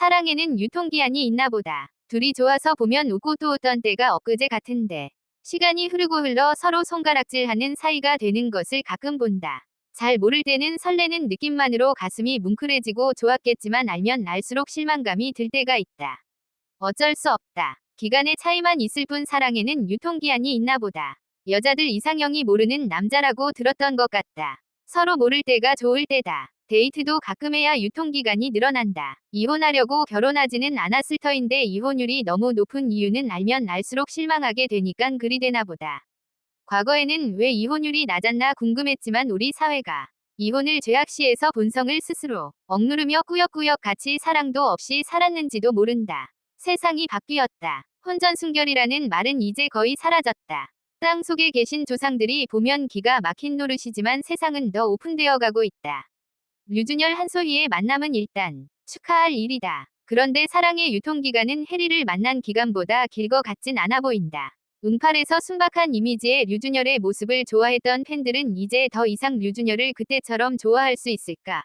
사랑에는 유통기한이 있나 보다. 둘이 좋아서 보면 웃고 또 웃던 때가 엊그제 같은데. 시간이 흐르고 흘러 서로 손가락질하는 사이가 되는 것을 가끔 본다. 잘 모를 때는 설레는 느낌만으로 가슴이 뭉클해지고 좋았겠지만 알면 알수록 실망감이 들 때가 있다. 어쩔 수 없다. 기간의 차이만 있을 뿐 사랑에는 유통기한이 있나 보다. 여자들 이상형이 모르는 남자라고 들었던 것 같다. 서로 모를 때가 좋을 때다. 데이트도 가끔 해야 유통기간이 늘어난다. 이혼하려고 결혼하지는 않았을 터인데 이혼율이 너무 높은 이유는 알면 알수록 실망하게 되니깐 그리 되나 보다. 과거에는 왜 이혼율이 낮았나 궁금했지만 우리 사회가 이혼을 죄악시해서 본성을 스스로 억누르며 꾸역꾸역 같이 사랑도 없이 살았는지도 모른다. 세상이 바뀌었다. 혼전순결이라는 말은 이제 거의 사라졌다. 땅 속에 계신 조상들이 보면 기가 막힌 노릇이지만 세상은 더 오픈되어 가고 있다. 류준열 한소희의 만남은 일단 축하할 일이다. 그런데 사랑의 유통기간은 해리를 만난 기간보다 길것 같진 않아 보인다. 응팔에서 순박한 이미지의 류준열의 모습을 좋아했던 팬들은 이제 더 이상 류준열을 그때처럼 좋아할 수 있을까?